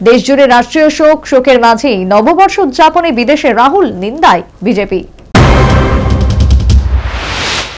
দেশজুড়ে রাষ্ট্রীয় শোক শোকের মাঝেই নববর্ষ উদযাপনে বিদেশে রাহুল নিন্দায় বিজেপি।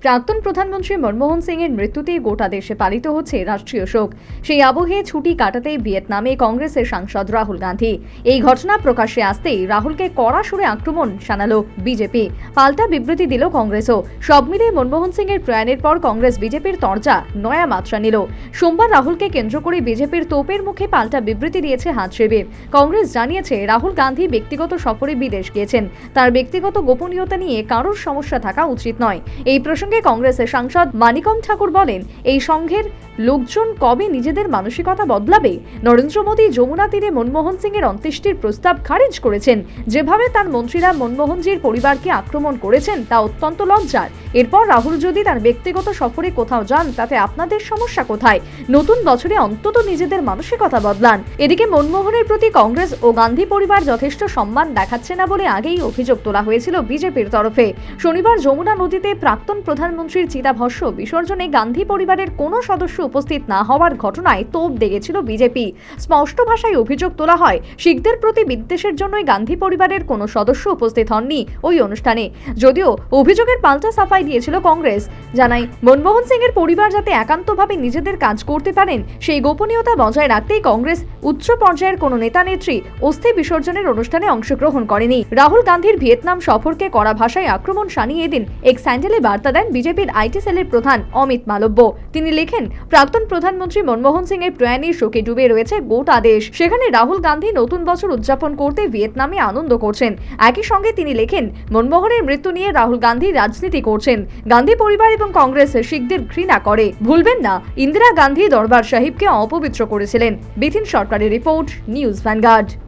প্রাক্তন প্রধানমন্ত্রী মনমোহন সিং এর মৃত্যুতে গোটা দেশে পালিত হচ্ছে রাষ্ট্রীয় শোক। সেই আবহে ছুটি কাটাতে ভিয়েতনামে কংগ্রেসের সাংসদ রাহুল গান্ধী। এই ঘটনা প্রকাশ্যে আসতেই রাহুলকে কড়া সুরে আক্রমণ শানালো বিজেপি। পাল্টা বিবৃতি দিল কংগ্রেসও। সব মিলে মনমোহন সিং এর প্রয়াণের পর কংগ্রেস বিজেপির তরজা নয়া মাত্রা নিল। সোমবার রাহুলকে কেন্দ্র করে বিজেপির তোপের মুখে পাল্টা বিবৃতি দিয়েছে হাত শিবির কংগ্রেস জানিয়েছে, রাহুল গান্ধী ব্যক্তিগত সফরে বিদেশ গিয়েছেন। তার ব্যক্তিগত গোপনীয়তা নিয়ে কারোর সমস্যা থাকা উচিত নয়। এই প্রসঙ্গে কংগ্রেসের সাংসদ মানিকম ঠাকুর বলেন, এই সংঘের লোকজন কবে নিজেদের মানসিকতা বদলাবে? নরেন্দ্র মোদী যমুনা তীরে মনমোহন সিং এর অন্ত্যেষ্টির প্রস্তাব খারিজ করেছেন। যেভাবে তার মন্ত্রীরা মনমোহনজির পরিবারকে আক্রমণ করেছেন, তা অত্যন্ত লজ্জার। এরপর রাহুল যদি তার ব্যক্তিগত সফরে কোথাও যান, তাতে আপনাদের সমস্যা কোথায়? নতুন বছরে অন্তত নিজেদের মানসিকতা বদলান। এদিকে মনমোহনের প্রতি কংগ্রেস ও গান্ধী পরিবার যথেষ্ট সম্মান দেখাচ্ছে না বলে আগেই অভিযোগ তোলা হয়েছিল বিজেপির তরফে। শনিবার যমুনা নদীতে প্রাক্তন প্রধানমন্ত্রীর চিতাভস্য বিসর্জনে গান্ধী পরিবারের কোনো সদস্য উপস্থিত না হওয়ার ঘটনায় তোপ দেগেছিল বিজেপি। স্পষ্ট ভাষায় অভিযোগ তোলা হয়, শিখদের প্রতি বিদ্বেষের জন্যই গান্ধী পরিবারের কোনো সদস্য উপস্থিত হননি ওই অনুষ্ঠানে। যদিও অভিযোগের পাল্টা সাফাই দিয়েছিল কংগ্রেস। জানাই মনমোহন সিং এর পরিবার যাতে একান্তভাবে নিজেদের কাজ করতে পারেন, সেই গোপনীয়তা বজায় রাখতেই কংগ্রেস উচ্চ পর্যায়ের কোনো নেতা নেত্রী অস্থি বিসর্জনের অনুষ্ঠানে অংশগ্রহণ করেনি। রাহুল গান্ধীর ভিয়েতনাম সফরকে কড়া ভাষায় আক্রমণ শানিয়ে এদিন এক স্যান্ডেলে বার্তা দেন বিজেপির আইটি সেলের প্রধান অমিত মালব্য। তিনি লেখেন, প্রাক্তন প্রধানমন্ত্রী মনমোহন সিং এর প্রয়াণে শোকে ডুবে রয়েছে গোটা দেশ। সেখানে রাহুল গান্ধী নতুন বছর উদযাপন করতে ভিয়েতনামে আনন্দ করছেন। একই সঙ্গে তিনি লেখেন, মনমোহনের মৃত্যু নিয়ে রাহুল গান্ধী রাজনীতি করছেন। গান্ধী পরিবার এবং কংগ্রেস শিখদের ঘৃণা করে। ভুলবেন না, ইন্দিরা গান্ধী দরবার সাহিবকে অপবিত্র করেছিলেন। বিথিন সরকারের রিপোর্ট, নিউজ ভ্যানগার্ড।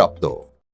クップ。